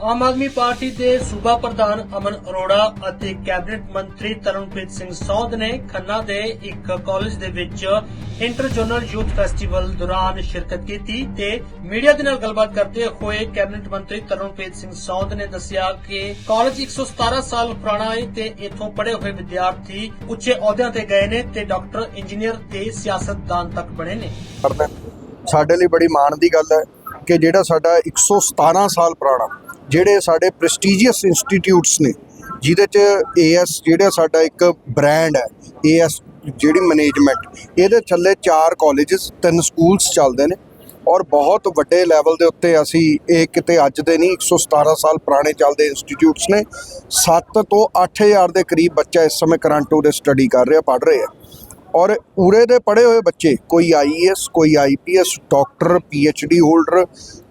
Aam Aadmi party ਦੇ ਸੂਬਾ ਪ੍ਰਧਾਨ ਅਮਨ ਅਰੋੜਾ ਅਤੇ ਕੈਬਨਿਟ ਮੰਤਰੀ ਤਰਨਪ੍ਰੀਤ ਸਿੰਘ ਸੌਦ ਨੇ ਖੰਨਾ ਦੇ ਇੱਕ ਕਾਲਜ ਦੇ ਵਿੱਚ ਇੰਟਰ ਜ਼ੋਨਲ ਯੂਥ ਫੈਸਟੀਵਲ ਦੌਰਾਨ ਸ਼ਿਰਕਤ ਕੀਤੀ ਤੇ ਮੀਡੀਆ ਦੇ ਨਾਲ ਗੱਲਬਾਤ ਕਰਦੇ ਹੋਏ ਕੈਬਨਿਟ ਮੰਤਰੀ ਤਰਨਪ੍ਰੀਤ ਸਿੰਘ ਸੌਦ ਨੇ ਦੱਸਿਆ ਕਿ ਕਾਲਜ 117 ਸਾਲ ਪੁਰਾਣਾ ਹੈ ਤੇ ਇੱਥੋਂ ਪੜ੍ਹੇ ਹੋਏ ਵਿਦਿਆਰਥੀ ਉੱਚੇ ਅਹੁਦਿਆਂ ਤੇ ਗਏ ਨੇ ਤੇ ਡਾਕਟਰ, ਇੰਜੀਨੀਅਰ ਤੇ ਸਿਆਸਤਦਾਨ ਤੱਕ ਬਣੇ ਨੇ। ਸਾਡੇ ਲਈ ਬੜੀ ਮਾਣ ਦੀ ਗੱਲ ਹੈ ਕਿ ਜਿਹੜਾ ਸਾਡਾ 117 ਸਾਲ ਪੁਰਾਣਾ ਜਿਹੜੇ ਸਾਡੇ ਪ੍ਰੈਸਟੀਜੀਅਸ ਇੰਸਟੀਟਿਊਟਸ ਨੇ, ਜਿਹਦੇ ਚ ਏਐਸ ਜਿਹੜਾ ਸਾਡਾ ਇੱਕ ਬ੍ਰਾਂਡ ਹੈ ਏਐਸ ਜਿਹੜੀ ਮੈਨੇਜਮੈਂਟ ਇਹਦੇ ਥੱਲੇ ਚਾਰ ਕਾਲਜਸ ਤਿੰਨ ਸਕੂਲਸ ਚੱਲਦੇ ਨੇ ਔਰ ਬਹੁਤ ਵੱਡੇ ਲੈਵਲ ਦੇ ਉੱਤੇ ਅਸੀਂ ਇਹ ਕਿਤੇ ਅੱਜ ਦੇ ਨਹੀਂ 117 ਸਾਲ ਪੁਰਾਣੇ ਚੱਲਦੇ ਇੰਸਟੀਟਿਊਟਸ ਨੇ 7 ਤੋਂ 8000 ਦੇ ਕਰੀਬ ਬੱਚਾ ਇਸ ਸਮੇਂ ਕਰੰਟ ਉਹਦੇ ਸਟੱਡੀ ਕਰ ਰਿਹਾ, ਪੜ੍ਹ ਰਹੇ। ਆ ਔਰ ਉਰੇ ਦੇ ਪੜ੍ਹੇ ਹੋਏ ਬੱਚੇ, ਕੋਈ ਆਈਏਐਸ ਕੋਈ ਆਈਪੀਐਸ ਡਾਕਟਰ ਪੀਐਚਡੀ ਹੋਲਡਰ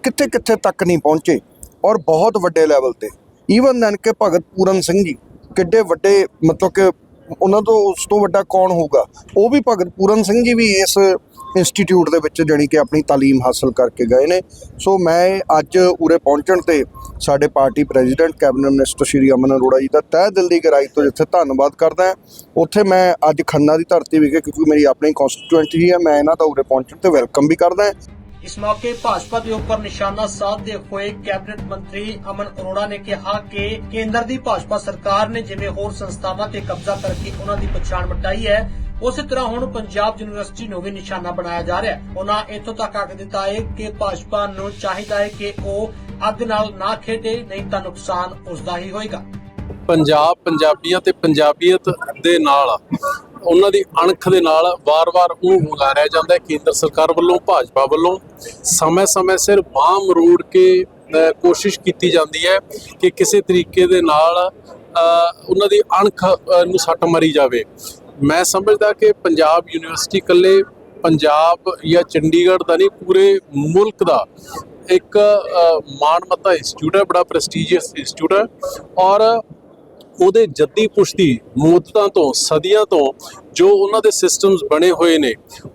ਕਿੱਥੇ ਕਿੱਥੇ ਤੱਕ ਨਹੀਂ ਪਹੁੰਚੇ। ਔਰ ਬਹੁਤ ਵੱਡੇ ਲੈਵਲ ਤੇ। ਈਵਨ ਦਨ ਕਿ ਭਗਤ ਪੂਰਨ ਸਿੰਘ ਜੀ ਕਿੱਡੇ ਵੱਡੇ ਮਤਲਬ ਕਿ ਉਹਨਾਂ ਤੋਂ ਉਸ ਤੋਂ ਵੱਡਾ ਕੌਣ ਹੋਊਗਾ? ਉਹ ਵੀ ਭਗਤ ਪੂਰਨ ਸਿੰਘ ਜੀ ਵੀ ਇਸ ਇੰਸਟੀਚਿਊਟ ਦੇ ਵਿੱਚ ਜਾਣੀ ਕਿ ਆਪਣੀ ਤਾਲੀਮ ਹਾਸਲ ਕਰਕੇ ਗਏ ਨੇ। ਸੋ ਮੈਂ ਅੱਜ ਉਰੇ ਪਹੁੰਚਣ ਤੇ ਸਾਡੇ party president cabinet minister Shri Aman Arora ji ਦਾ ਤਹਿ ਦਿਲ ਦੀ ਗਹਿਰਾਈ ਤੋਂ ਜਿੱਥੇ ਧੰਨਵਾਦ ਕਰਦਾ ਉੱਥੇ ਮੈਂ ਅੱਜ ਖੰਨਾ ਦੀ ਧਰਤੀ ਵਿਖੇ, ਕਿਉਂਕਿ ਮੇਰੀ ਆਪਣੀ ਕਨਸਟੀਟੂਐਂਸੀ ਹੈ ਮੈਂ ਇਹਨਾਂ ਦਾ ਉਰੇ ਪਹੁੰਚਣ ਤੇ ਵੈਲਕਮ ਵੀ ਕਰਦਾ ਇਸ ਮੌਕੇ ਭਾਜਪਾ ਦੇ ਉੱਪਰ ਨਿਸ਼ਾਨਾ ਸਾਧਦੇ ਹੋਏ ਕੈਬਨਿਟ ਮੰਤਰੀ ਅਮਨ ਅਰੋੜਾ ਨੇ ਕਿਹਾ ਕਿ ਕੇਂਦਰ ਦੀ ਭਾਜਪਾ ਸਰਕਾਰ ਨੇ ਜਿਵੇਂ ਹੋਰ ਸੰਸਥਾਵਾਂ ਤੇ ਕਬਜ਼ਾ ਕਰਕੇ ਉਹਨਾਂ ਦੀ ਪਛਾਣ ਮਟਾਈ ਹੈ, ਉਸੇ ਤਰ੍ਹਾਂ ਹੁਣ ਪੰਜਾਬ ਯੂਨੀਵਰਸਿਟੀ ਨੂੰ ਵੀ ਨਿਸ਼ਾਨਾ ਬਣਾਇਆ ਜਾ ਰਿਹਾ ਹੈ। ਉਹਨਾਂ ਇੱਥੋਂ ਤੱਕ ਆਖ ਦਿੱਤਾ ਹੈ ਕਿ ਭਾਜਪਾ ਨੂੰ ਚਾਹੀਦਾ ਹੈ ਕਿ ਉਹ ਅੱਗ ਨਾਲ ਨਾ ਖੇਡੇ, ਨਹੀਂ ਤਾਂ ਨੁਕਸਾਨ ਉਸ ਦਾ ਹੀ ਹੋਏਗਾ। ਪੰਜਾਬ ਪੰਜਾਬੀਆਂ ਤੇ ਪੰਜਾਬੀਅਤ ਦੇ ਨਾਲ, ਉਹਨਾਂ ਦੀ ਅਣਖ ਦੇ ਨਾਲ ਵਾਰ-ਵਾਰ ਉਹ ਹੁੰਗਾਰਿਆ ਜਾਂਦਾ ਹੈ। ਕੇਂਦਰ ਸਰਕਾਰ ਵੱਲੋਂ, ਭਾਜਪਾ ਵੱਲੋਂ ਸਮੇਂ-ਸਮੇਂ ਸਿਰ ਬਾਹ ਮਰੋੜ ਕੇ ਕੋਸ਼ਿਸ਼ ਕੀਤੀ ਜਾਂਦੀ ਹੈ ਕਿ ਕਿਸੇ ਤਰੀਕੇ ਦੇ ਨਾਲ ਉਹਨਾਂ ਦੀ ਅਣਖ ਨੂੰ ਸੱਟ ਮਾਰੀ ਜਾਵੇ। ਮੈਂ ਸਮਝਦਾ ਕਿ ਪੰਜਾਬ ਯੂਨੀਵਰਸਿਟੀ ਇਕੱਲੇ ਪੰਜਾਬ ਜਾਂ ਚੰਡੀਗੜ੍ਹ ਦਾ ਨਹੀਂ ਪੂਰੇ ਮੁਲਕ ਦਾ ਇੱਕ ਅ, ਮਾਣਮੱਤਾ ਇੰਸਟੀਚਿਊਟ ਹੈ ਬੜਾ ਪ੍ਰੈਸਟੀਜੀਅਸ ਇੰਸਟੀਚਿਊਟ ਹੈ ਔਰ ਉਹਦੇ ਜੱਦੀ ਪੁਸ਼ਤੀ ਮੁੱਦਤਾਂ ਤੋਂ ਸਦੀਆਂ ਤੋਂ ਜੋ ਉਹਨਾਂ ਦੇ ਸਿਸਟਮਸ ਬਣੇ ਹੋਏ ਨੇ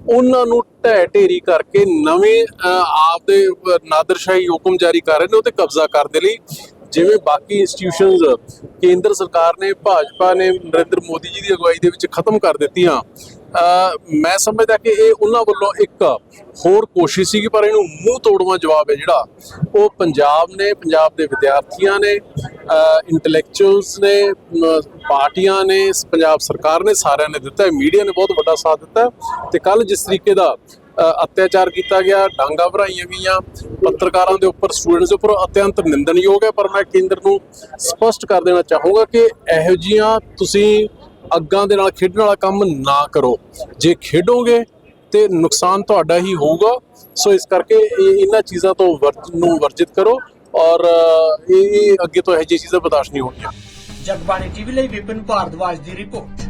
ਉਹਨਾਂ ਨੂੰ ਢਹਿ ਢੇਰੀ ਕਰਕੇ ਨਵੇਂ ਅ, ਆਪ ਦੇ ਨਾਦਰਸ਼ਾਹੀ ਹੁਕਮ ਜਾਰੀ ਕਰ ਰਹੇ ਨੇ ਉਹਤੇ ਕਬਜ਼ਾ ਕਰਨ ਦੇ ਲਈ। ਜਿਵੇਂ ਬਾਕੀ ਇੰਸਟੀਟਿਊਸ਼ਨਸ ਕੇਂਦਰ ਸਰਕਾਰ ਨੇ ਭਾਜਪਾ ਨੇ ਨਰਿੰਦਰ ਮੋਦੀ ਜੀ ਦੀ ਅਗਵਾਈ ਦੇ ਵਿੱਚ ਖਤਮ ਕਰ ਦਿੱਤੀਆਂ। ਮੈਂ ਸਮਝਦਾ ਕਿ ਇਹ ਉਹਨਾਂ ਵੱਲੋਂ ਇੱਕ ਹੋਰ ਕੋਸ਼ਿਸ਼ ਸੀਗੀ, ਪਰ ਇਹਨੂੰ ਮੂੰਹ ਤੋੜਵਾ ਜਵਾਬ ਹੈ ਜਿਹੜਾ ਉਹ ਪੰਜਾਬ ਨੇ, ਪੰਜਾਬ ਦੇ ਵਿਦਿਆਰਥੀਆਂ ਨੇ ਇੰਟੈਲੈਕਚੁਅਲਸ ਨੇ ਪਾਰਟੀਆਂ ਨੇ, ਪੰਜਾਬ ਸਰਕਾਰ ਨੇ ਸਾਰਿਆਂ ਨੇ ਦਿੱਤਾ ਮੀਡੀਆ ਨੇ ਬਹੁਤ ਵੱਡਾ ਸਾਥ ਦਿੱਤਾ ਹੈ ਤੇ ਕੱਲ ਜਿਸ ਤਰੀਕੇ ਦਾ ਅਤਿਆਚਾਰ ਕੀਤਾ ਗਿਆ, ਡਾਂਗਾ ਭਰਾਈਆਂ ਗਈਆਂ, ਪੱਤਰਕਾਰਾਂ ਦੇ ਉੱਪਰ ਸਟੂਡੈਂਟਸ ਦੇ ਉੱਪਰ ਅਤਿਅੰਤ ਨਿੰਦਣਯੋਗ ਹੈ, ਪਰ ਮੈਂ ਕੇਂਦਰ ਨੂੰ ਸਪਸ਼ਟ ਕਰ ਦੇਣਾ ਚਾਹੂੰਗਾ ਕਿ ਇਹੋ ਜੀਆਂ ਤੁਸੀਂ ਅੱਗਾਂ ਦੇ ਨਾਲ ਖੇਡਣ ਵਾਲਾ ਕੰਮ ਨਾ ਕਰੋ। ਜੇ ਖੇਡੋਗੇ ਤੇ ਨੁਕਸਾਨ ਤੁਹਾਡਾ ਹੀ ਹੋਊਗਾ। ਸੋ ਇਸ ਕਰਕੇ ਇਹ ਇਹਨਾਂ ਚੀਜ਼ਾਂ ਤੋਂ ਵਰਜ ਨੂੰ ਵਰਜਿਤ ਕਰੋ ਔਰ ਇਹ ਅੱਗੇ ਤੋਂ ਇਹੋ ਜਿਹੀਆਂ ਚੀਜ਼ਾਂ ਬਰਦਾਸ਼ਤ ਨਹੀਂ ਹੋਣਗੀਆਂ। ਜਗਬਾਣੀ ਟੀਵੀ ਲਈ ਵਿਪਨ ਭਾਰਦਵਾਜ ਦੀ ਰਿਪੋਰਟ।